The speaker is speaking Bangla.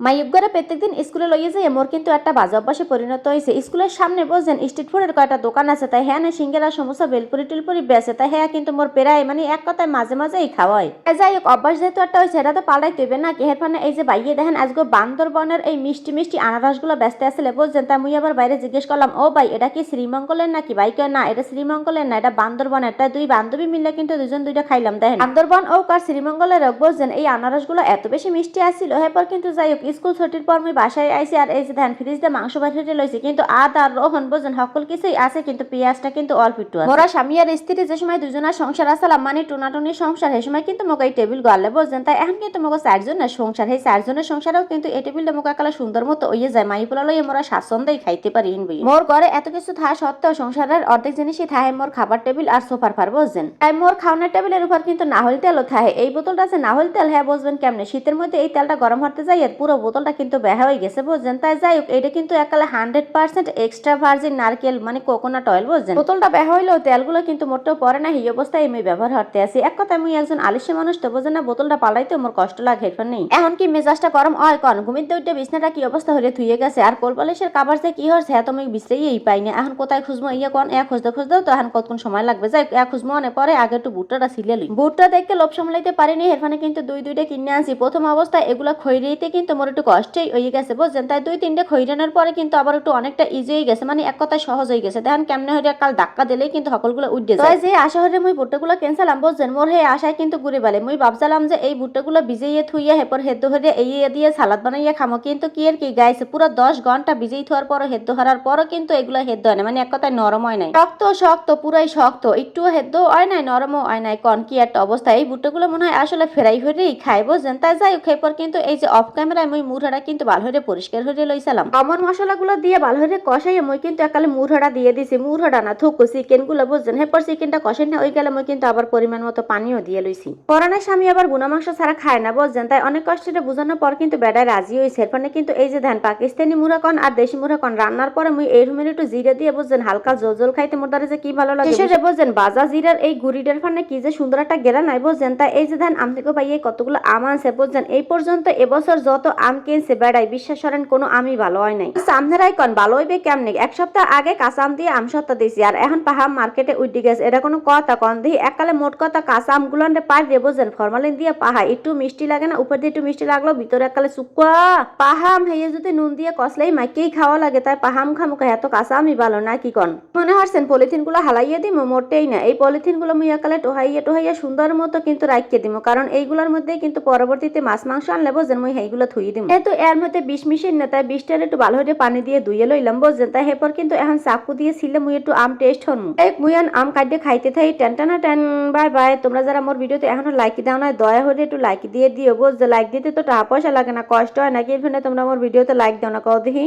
করে প্রত্যেকদিন স্কুলে লইয়ে যাই মোর কিন্তু একটা বাজে অভ্যাসে পরিণত হয়েছে স্কুলের সামনে বসেন স্ট্রিট ফুডের কয়েকটা দোকান আছে, তাই হ্যাঁ না সিঙ্গেরা সমস্যা বেলপুরি টেলপুরি বেছে তাই হ্যাঁ কিন্তু মোর প্রায় মানে এক কথায় মাঝে মাঝেই খাওয়াই যাই হোক, অভ্যাস যেহেতু একটা হয়েছে এটা তো পাল্টাই তৈবে না কেহের ফানে এই যে বাইয়ে দেখেন আজকে বান্দরবনের এই মিষ্টি মিষ্টি আনারসগুলো ব্যস্ত আসলে বুঝছেন তাই মুই আবার বাইরে জিজ্ঞেস করলাম, ও ভাই, এটা কি শ্রীমঙ্গলের নাকি ভাই কয় না, এটা শ্রীমঙ্গলের না, এটা বান্দরবনের। তাই দুই বান্ধবী মিলে কিন্তু দুজন দুইটা খাইলাম, দেখেন। বান্দরবন ও কার শ্রীমঙ্গলের বুঝছেন এই আনারসগুলো এত বেশি মিষ্টি আসছিল এরপর কিন্তু যাই হোক স্কুল ছুটির পর আমি বাসায় আইসি আর এই যে ধান ফ্রিজ দিয়ে মাংস বাড়িতে লইছি কিন্তু আদা আর রোহন বোঝেন সকল কিছুই আছে কিন্তু পেঁয়াজটা কিন্তু অল্প একটু আছে। মোরা স্বামী আর স্ত্রী যে সময় দুজনের সংসার আসলাম মানে টুনাটুনি সংসার সেই সময় কিন্তু মোক এই টেবিল গলে বুঝছেন। তাই এখন কিন্তু মোক চারজনের সংসার সেই চারজনের সংসারেও কিন্তু এই টেবিলটা মোক একালা সুন্দর মতো ওইয়ে যায়। মাই পোলা লইয়ে মোরা স্বাচ্ছন্দ্যই খাইতে পারি বই। মোর ঘরে এত কিছু থা সত্ত্বেও সংসারের অর্ধেক জিনিসই থাহে মোর খাবার টেবিল আর সোফার ফার বুঝছেন। তাই মোর খাওয়ানোর টেবিলের উপর কিন্তু নাহল তেলও থাহে। এই বোতলটা আছে নাহল তেল হ্যাঁ বুঝবেন কেমনে? শীতের মধ্যে এই তেলটা গরম হতে যাই আর পুরো বোতলটা কিন্তু বেহা হয়ে গেছে বুঝছেন? তাই যাই হোক, এটা কিন্তু একালে হান্ড্রেড পার্সেন্ট এক্সট্রা ভার্জিন নারকেল মানে কোকোনাট অয়েল বুঝছেন? বোতলটা বেহা হইলেও তেলগুলো কিন্তু মোটেও পরে না, এই অবস্থায় আমি ব্যবহার করতে আছি। এক কথা আমি একজন আলিশে মানুষ তো বোঝেন না, বোতলটা পালাইতে মোর কষ্ট লাগে, হেরফার নেই। এখন কি মেজাজটা গরম হয় কন ঘুমিতে উঠে বিছনাটা কি অবস্থা হলে থুয়ে গেছে? আর কোলপালিশের কাবার যে কি হচ্ছে হ্যাঁ তুমি বিশ্রেই পাই না। এখন কোথায় খুঁজবো? ইয়ে কন এক খুঁজতে খুঁজতেও তো এখন কতক্ষণ সময় লাগবে? যাই এক খুঁজবো অনেক পরে, আগে একটু বুটটা ছিলে লই। বুটটা দেখে লোভ সামলাইতে পারিনি হেডফোনে কিন্তু দুই, দুইটা কিনে আনছি। প্রথম অবস্থায় এগুলো খৈরিতে কিন্তু মোর একটু কষ্টই হয়ে গেছে, বুঝছেন? তাই দুই তিনটে খৈরানোর পরে কিন্তু আবার একটু অনেকটা ইজি হয়ে গেছে। মানে এক কথায় সহজ হয়ে গেছে। দেখেন কেমনে হয়ে কাল ধাক্কা দিলেই কিন্তু সকলগুলো উঠে যায়। যে আশা হরে মুই ভুট্টাগুলো ক্যান্সেলাম বুঝছেন? মোর হে আশায় কিন্তু ঘুরে বেলে। মুই ভাবছিলাম যে এই ভুট্টাগুলো ভিজাইয়ে থুইয়া হেপর হেদ্দ হরে এই দিয়ে সালাদ বানাইয়া খামো। কিন্তু কি আর কি গাইছে, পুরো দশ ঘণ্টা ভিজেই থোয়ার পর হেদ্দ হারার পরও কিন্তু এগুলো হেদ্দ হয় না। মানে এক কথায় নরম হয় নাই। শক্ত শক্ত, পুরাই শক্ত। একটু হেদ্দ হয় নাই, নরমও হয় নাই। কন কি একটা অবস্থা। এই ভুট্টাগুলো মনে হয় আসলে ফেরাই হরেই খাই বুঝছেন? তাই যাই হোক, এরপর কিন্তু এই যে অফ ক্যামেরায় মুই মুড়াটা কিন্তু ভালো হয়ে পরিষ্কার হয়ে লইছিলাম। অমর মশলাগুলো দিয়ে ভালো হয়ে কষাই মুই কিন্তু একালে মুড়াটা দিয়ে দিছি। মুড়াটা না থুকু চিকেনগুলো বুঝছেন এরপর চিকেনটা কষাই না ওই গেলে মুই কিন্তু আবার পরিমাণ মতো পানিও দিয়ে লইছি। পরানের স্বামী আবার বুনা মাংস ছাড়া খায় না বুঝছেন? তাই অনেক কষ্টে বোঝানোর পর কিন্তু বেড়ায় রাজি হয়েছে এরপরে কিন্তু এই যে ধান পাকিস্তানি মুড়া কন আর দেশি মুড়া কন রান্নার পরে মুই এই রুমের একটু জিরে দিয়ে বুঝছেন? হালকা জল জল খাইতে মোর যে কি ভালো লাগে শেষে বুঝছেন? বাজা জিরার এই গুড়িটার ফানে কি যে সুন্দর একটা গেরা নাই বুঝছেন? তাই এই যে ধান আম থেকে পাইয়ে কতগুলো আম আনছে বুঝছেন? এই পর্যন্ত এবছর যত আম কিনছে বেড়াই বিশ্বাস করেন, কোনো আমই ভালো হয় নাই। সামনেরাই কন, ভালো হইবে কেমনে? এক সপ্তাহ আগে কাঁচা আম দিয়ে আম সত্তা দিয়েছি, আর এখন পাহাম মার্কেটে উঠে গেছে। এটা কোনো কথা কন? দিই এককালে মোট কথা কাঁচা আমগুলো পার রে বুঝছেন ফরমালিন দিয়ে পাহা একটু মিষ্টি লাগে না, উপর দিয়ে একটু মিষ্টি লাগল, ভিতরে এককালে শুকুয়া পাহাম হেয়ে যদি নুন দিয়ে কষলেই মাইকেই খাওয়া লাগে, তাই পাহাম খামুকা এত কাঁচা আমি ভালো না, কি কন? মনে হারছেন পলিথিনগুলো হালাইয়ে দিমো? মোটেই না। এই পলিথিনগুলো মুই একালে টোহাইয়া টোহাইয়া সুন্দর মতো কিন্তু রাখিয়ে দিমো, কারণ এইগুলোর মধ্যে কিন্তু পরবর্তীতে মাছ, মাংস আনলে বুঝছেন মুই এইগুলো থুই দিম। এতো এর মধ্যে বিষ মিশিয়ে না, তাই বিষটার একটু ভালো হয়ে পানি দিয়ে ধুয়ে লইলাম, বুঝছেন? তাই হেপর কিন্তু এখন চাকু দিয়ে ছিলে মুই একটু আম টেস্ট হন এক মুই আম কাটিয়ে খাইতে থাই, টেন, টানা, টেন, বাই বাই। তোমরা যারা আমার ভিডিওতে এখনও লাইক দাও না দয়া হয়ে একটু লাইক দিয়ে দিও, বুঝছ? লাইক দিতে তো টাকা পয়সা লাগে না, কষ্ট হয় নাকি? এখানে তোমরা আমার ভিডিওতে লাইক দাও না, কও দেখি।